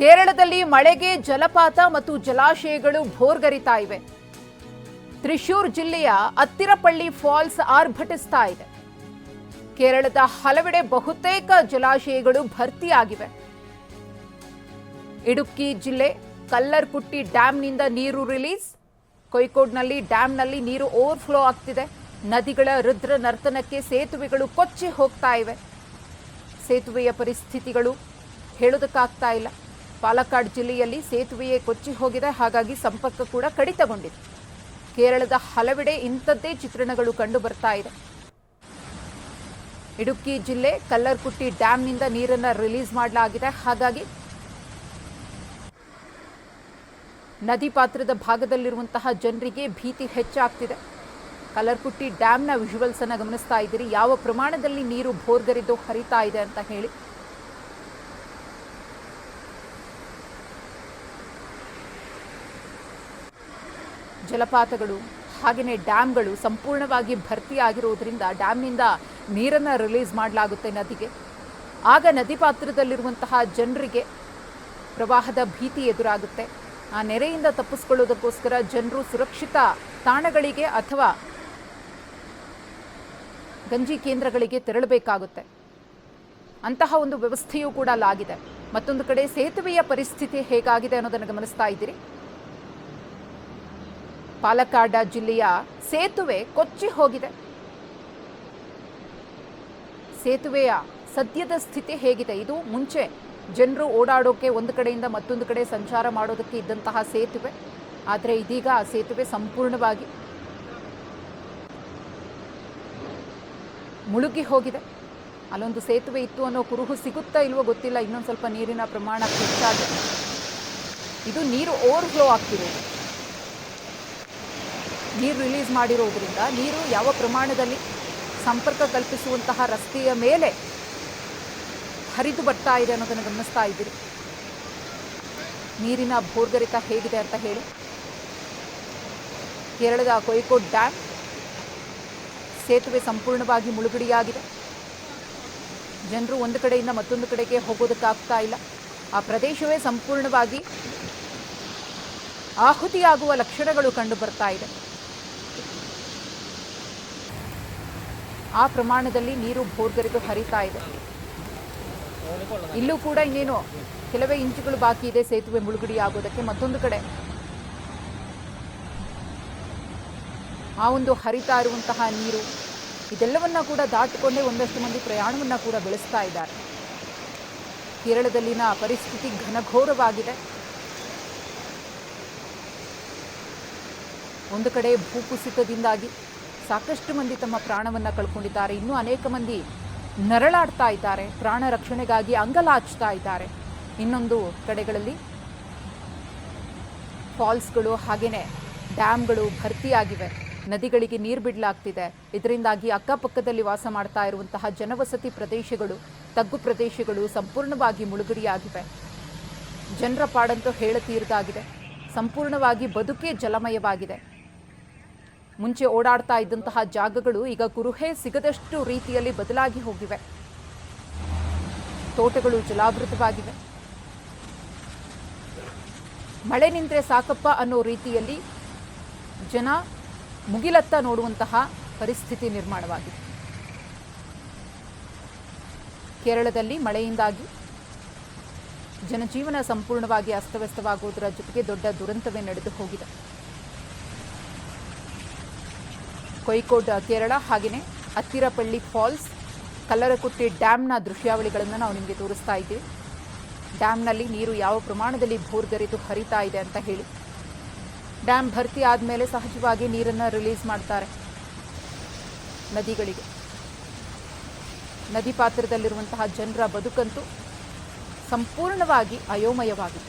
ಕೇರಳದಲ್ಲಿ ಮಳೆಗೆ ಜಲಪಾತ ಮತ್ತು ಜಲಾಶಯಗಳು ಭೋರ್ಗರಿತಾ ಇವೆ. ತ್ರಿಶೂರ್ ಜಿಲ್ಲೆಯ ಅತ್ತಿರಪಳ್ಳಿ ಫಾಲ್ಸ್ ಆರ್ಭಟಿಸ್ತಾ ಇದೆ. ಕೇರಳದ ಹಲವೆಡೆ ಬಹುತೇಕ ಜಲಾಶಯಗಳು ಭರ್ತಿಯಾಗಿವೆ. ಇಡುಕ್ಕಿ ಜಿಲ್ಲೆ ಕಲ್ಲರ್ಕುಟ್ಟಿ ಡ್ಯಾಂನಿಂದ ನೀರು ರಿಲೀಸ್. ಕೊಯ್ಕೋಡ್ನಲ್ಲಿ ಡ್ಯಾಂನಲ್ಲಿ ನೀರು ಓವರ್ಫ್ಲೋ ಆಗ್ತಿದೆ. ನದಿಗಳ ರುದ್ರ ನರ್ತನಕ್ಕೆ ಸೇತುವೆಗಳು ಕೊಚ್ಚಿ ಹೋಗ್ತಾ ಇವೆ. ಸೇತುವೆಯ ಪರಿಸ್ಥಿತಿಗಳು ಹೇಳೋದಕ್ಕಾಗ್ತಾ ಇಲ್ಲ. ಪಾಲಕ್ಕಾಡ್ ಜಿಲ್ಲೆಯಲ್ಲಿ ಸೇತುವೆಯೇ ಕೊಚ್ಚಿ ಹೋಗಿದೆ. ಹಾಗಾಗಿ ಸಂಪರ್ಕ ಕೂಡ ಕಡಿತಗೊಂಡಿದೆ. ಕೇರಳದ ಹಲವೆಡೆ ಇಂಥದ್ದೇ ಚಿತ್ರಣಗಳು ಕಂಡು ಬರ್ತಾ ಇದೆ. ಇಡುಕ್ಕಿ ಜಿಲ್ಲೆ ಕಲ್ಲರ್ಕುಟ್ಟಿ ಡ್ಯಾಂನಿಂದ ನೀರನ್ನು ರಿಲೀಸ್ ಮಾಡಲಾಗಿದೆ. ಹಾಗಾಗಿ ನದಿ ಪಾತ್ರದ ಭಾಗದಲ್ಲಿರುವಂತಹ ಜನರಿಗೆ ಭೀತಿ ಹೆಚ್ಚಾಗ್ತಿದೆ. ಕಲರ್ಕುಟ್ಟಿ ಡ್ಯಾಮ್ನ ವಿಜುವಲ್ಸ್ ಅನ್ನು ಗಮನಿಸ್ತಾ ಇದ್ದೀರಿ. ಯಾವ ಪ್ರಮಾಣದಲ್ಲಿ ನೀರು ಭೋರ್ಗರಿದು ಹರಿತಾ ಇದೆ ಅಂತ ಹೇಳಿ ಜಲಪಾತಗಳು ಹಾಗೆಯೇ ಡ್ಯಾಮ್ಗಳು ಸಂಪೂರ್ಣವಾಗಿ ಭರ್ತಿಯಾಗಿರುವುದರಿಂದ ಡ್ಯಾಮ್ನಿಂದ ನೀರನ್ನು ರಿಲೀಸ್ ಮಾಡಲಾಗುತ್ತೆ ನದಿಗೆ. ಆಗ ನದಿ ಪಾತ್ರದಲ್ಲಿರುವಂತಹ ಜನರಿಗೆ ಪ್ರವಾಹದ ಭೀತಿ ಎದುರಾಗುತ್ತೆ. ಆ ನೆರೆಯಿಂದ ತಪ್ಪಿಸ್ಕೊಳ್ಳೋದಕ್ಕೋಸ್ಕರ ಜನರು ಸುರಕ್ಷಿತ ತಾಣಗಳಿಗೆ ಅಥವಾ ಗಂಜಿ ಕೇಂದ್ರಗಳಿಗೆ ತೆರಳಬೇಕಾಗುತ್ತೆ. ಅಂತಹ ಒಂದು ವ್ಯವಸ್ಥೆಯೂ ಕೂಡ ಅಲ್ಲಾಗಿದೆ. ಮತ್ತೊಂದು ಕಡೆ ಸೇತುವೆಯ ಪರಿಸ್ಥಿತಿ ಹೇಗಾಗಿದೆ ಅನ್ನೋದನ್ನು ಗಮನಿಸ್ತಾ ಇದ್ದೀರಿ. ಪಾಲಕ್ಕಾಡ ಜಿಲ್ಲೆಯ ಸೇತುವೆ ಕೊಚ್ಚಿ ಹೋಗಿದೆ. ಸೇತುವೆಯ ಸದ್ಯದ ಸ್ಥಿತಿ ಹೇಗಿದೆ? ಇದು ಮುಂಚೆ ಜನರು ಓಡಾಡೋಕೆ ಒಂದು ಕಡೆಯಿಂದ ಮತ್ತೊಂದು ಕಡೆ ಸಂಚಾರ ಮಾಡೋದಕ್ಕೆ ಇದ್ದಂತಹ ಸೇತುವೆ. ಆದರೆ ಇದೀಗ ಆ ಸೇತುವೆ ಸಂಪೂರ್ಣವಾಗಿ ಮುಳುಗಿ ಹೋಗಿದೆ. ಅಲ್ಲೊಂದು ಸೇತುವೆ ಇತ್ತು ಅನ್ನೋ ಕುರುಹು ಸಿಗುತ್ತಾ ಇಲ್ವೋ ಗೊತ್ತಿಲ್ಲ. ಇನ್ನೊಂದು ಸ್ವಲ್ಪ ನೀರಿನ ಪ್ರಮಾಣ ಹೆಚ್ಚಾಗಿದೆ ಇದು ನೀರು ಓವರ್ಫ್ಲೋ ಆಗ್ತಿರೋದು. ನೀರು ರಿಲೀಸ್ ಮಾಡಿರೋದ್ರಿಂದ ನೀರು ಯಾವ ಪ್ರಮಾಣದಲ್ಲಿ ಸಂಪರ್ಕ ಕಲ್ಪಿಸುವಂತಹ ರಸ್ತೆಯ ಮೇಲೆ ಹರಿದು ಬರ್ತಾ ಇದೆ ಅನ್ನೋದನ್ನು ಗಮನಿಸ್ತಾ ಇದ್ದೀರಿ. ನೀರಿನ ಭೋರ್ಗರಿತ ಹೇಗಿದೆ ಅಂತ ಹೇಳಿ. ಕೇರಳದ ಕೊಯ್ಕೋಡ್ ಡ್ಯಾಮ್ ಸೇತುವೆ ಸಂಪೂರ್ಣವಾಗಿ ಮುಳುಗಡೆಯಾಗಿದೆ. ಜನರು ಒಂದು ಕಡೆಯಿಂದ ಮತ್ತೊಂದು ಕಡೆಗೆ ಹೋಗೋದಕ್ಕಾಗ್ತಾ ಇಲ್ಲ. ಆ ಪ್ರದೇಶವೇ ಸಂಪೂರ್ಣವಾಗಿ ಆಹುತಿಯಾಗುವ ಲಕ್ಷಣಗಳು ಕಂಡು ಬರ್ತಾ ಇದೆ. ಆ ಪ್ರಮಾಣದಲ್ಲಿ ನೀರು ಭೋರ್ಗರೆದು ಹರಿತಾ ಇದೆ. ಇಲ್ಲೂ ಕೂಡ ಇನ್ನೇನು ಕೆಲವೇ ಇಂಚುಗಳು ಬಾಕಿ ಇದೆ, ಸೇತುವೆ ಮುಳುಗಡೆ ಆಗೋದಕ್ಕೆ ಮತ್ತೊಂದು ಕಡೆ. ಆ ಒಂದು ಹರಿತಾ ಇರುವಂತಹ ನೀರು ಇದೆಲ್ಲವನ್ನ ಕೂಡ ದಾಟಿಕೊಂಡೇ ಒಂದಷ್ಟು ಮಂದಿ ಪ್ರಯಾಣವನ್ನ ಕೂಡ ಬೆಳೆಸ್ತಾ ಇದ್ದಾರೆ. ಕೇರಳದಲ್ಲಿನ ಪರಿಸ್ಥಿತಿ ಘನಘೋರವಾಗಿದೆ. ಒಂದು ಕಡೆ ಭೂಕುಸಿತದಿಂದಾಗಿ ಸಾಕಷ್ಟು ಮಂದಿ ತಮ್ಮ ಪ್ರಾಣವನ್ನು ಕಳ್ಕೊಂಡಿದ್ದಾರೆ. ಇನ್ನೂ ಅನೇಕ ಮಂದಿ ನರಳಾಡ್ತಾ ಇದ್ದಾರೆ. ಪ್ರಾಣ ರಕ್ಷಣೆಗಾಗಿ ಅಂಗಲಾಚ್ತಾ ಇದ್ದಾರೆ. ಇನ್ನೊಂದು ಕಡೆಗಳಲ್ಲಿ ಫಾಲ್ಸ್ಗಳು ಹಾಗೆಯೇ ಡ್ಯಾಮ್ಗಳು ಭರ್ತಿಯಾಗಿವೆ. ನದಿಗಳಿಗೆ ನೀರು ಬಿಡಲಾಗ್ತಿದೆ. ಇದರಿಂದಾಗಿ ಅಕ್ಕಪಕ್ಕದಲ್ಲಿ ವಾಸ ಮಾಡ್ತಾ ಇರುವಂತಹ ಜನವಸತಿ ಪ್ರದೇಶಗಳು, ತಗ್ಗು ಪ್ರದೇಶಗಳು ಸಂಪೂರ್ಣವಾಗಿ ಮುಳುಗಡೆಯಾಗಿವೆ. ಜನರ ಪಾಡಂತೂ ಹೇಳತೀರ್ದಾಗಿದೆ. ಸಂಪೂರ್ಣವಾಗಿ ಬದುಕೇ ಜಲಮಯವಾಗಿದೆ. ಮುಂಚೆ ಓಡಾಡ್ತಾ ಇದ್ದಂತಹ ಜಾಗಗಳು ಈಗ ಕುರುಹೆ ಸಿಗದಷ್ಟು ರೀತಿಯಲ್ಲಿ ಬದಲಾಗಿ ಹೋಗಿವೆ. ತೋಟಗಳು ಜಲಾವೃತವಾಗಿವೆ. ಮಳೆ ನಿಂತರೆ ಸಾಕಪ್ಪ ಅನ್ನೋ ರೀತಿಯಲ್ಲಿ ಜನ ಮುಗಿಲತ್ತ ನೋಡುವಂತಹ ಪರಿಸ್ಥಿತಿ ನಿರ್ಮಾಣವಾಗಿದೆ. ಕೇರಳದಲ್ಲಿ ಮಳೆಯಿಂದಾಗಿ ಜನಜೀವನ ಸಂಪೂರ್ಣವಾಗಿ ಅಸ್ತವ್ಯಸ್ತವಾಗುವುದರ ಜೊತೆಗೆ ದೊಡ್ಡ ದುರಂತವೇ ನಡೆದು ಹೋಗಿದೆ. ಕೊಯ್ಕೋಡ್, ಕೇರಳ ಹಾಗೆಯೇ ಅತ್ತಿರಪಳ್ಳಿ ಫಾಲ್ಸ್ ಕಲ್ಲರಕುಟ್ಟಿ ಡ್ಯಾಮ್ನ ದೃಶ್ಯಾವಳಿಗಳನ್ನು ನಾವು ನಿಮಗೆ ತೋರಿಸ್ತಾ ಇದ್ದೀವಿ. ಡ್ಯಾಮ್ನಲ್ಲಿ ನೀರು ಯಾವ ಪ್ರಮಾಣದಲ್ಲಿ ಭೋರ್ಗರೆದು ಹರಿತಾ ಇದೆ ಅಂತ ಹೇಳಿ. ಡ್ಯಾಮ್ ಭರ್ತಿ ಆದಮೇಲೆ ಸಹಜವಾಗಿ ನೀರನ್ನು ರಿಲೀಸ್ ಮಾಡ್ತಾರೆ ನದಿಗಳಿಗೆ. ನದಿ ಪಾತ್ರದಲ್ಲಿರುವಂತಹ ಜನರ ಬದುಕಂತೂ ಸಂಪೂರ್ಣವಾಗಿ ಅಯೋಮಯವಾಗಿದೆ.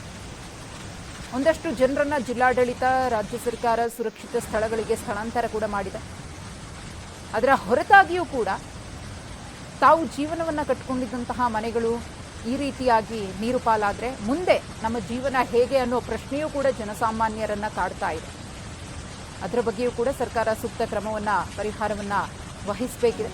ಒಂದಷ್ಟು ಜನರನ್ನು ಜಿಲ್ಲಾಡಳಿತ, ರಾಜ್ಯ ಸರ್ಕಾರ ಸುರಕ್ಷಿತ ಸ್ಥಳಗಳಿಗೆ ಸ್ಥಳಾಂತರ ಕೂಡ ಮಾಡಿದೆ. ಅದರ ಹೊರತಾಗಿಯೂ ಕೂಡ ತಾವು ಜೀವನವನ್ನು ಕಟ್ಕೊಂಡಿದ್ದಂತಹ ಮನೆಗಳು ಈ ರೀತಿಯಾಗಿ ನೀರು ಪಾಲಾದರೆ ಮುಂದೆ ನಮ್ಮ ಜೀವನ ಹೇಗೆ ಅನ್ನೋ ಪ್ರಶ್ನೆಯೂ ಕೂಡ ಜನಸಾಮಾನ್ಯರನ್ನು ಕಾಡ್ತಾ ಇದೆ. ಅದರ ಬಗ್ಗೆಯೂ ಕೂಡ ಸರ್ಕಾರ ಸೂಕ್ತ ಕ್ರಮವನ್ನು, ಪರಿಹಾರವನ್ನು ವಹಿಸಬೇಕಿದೆ.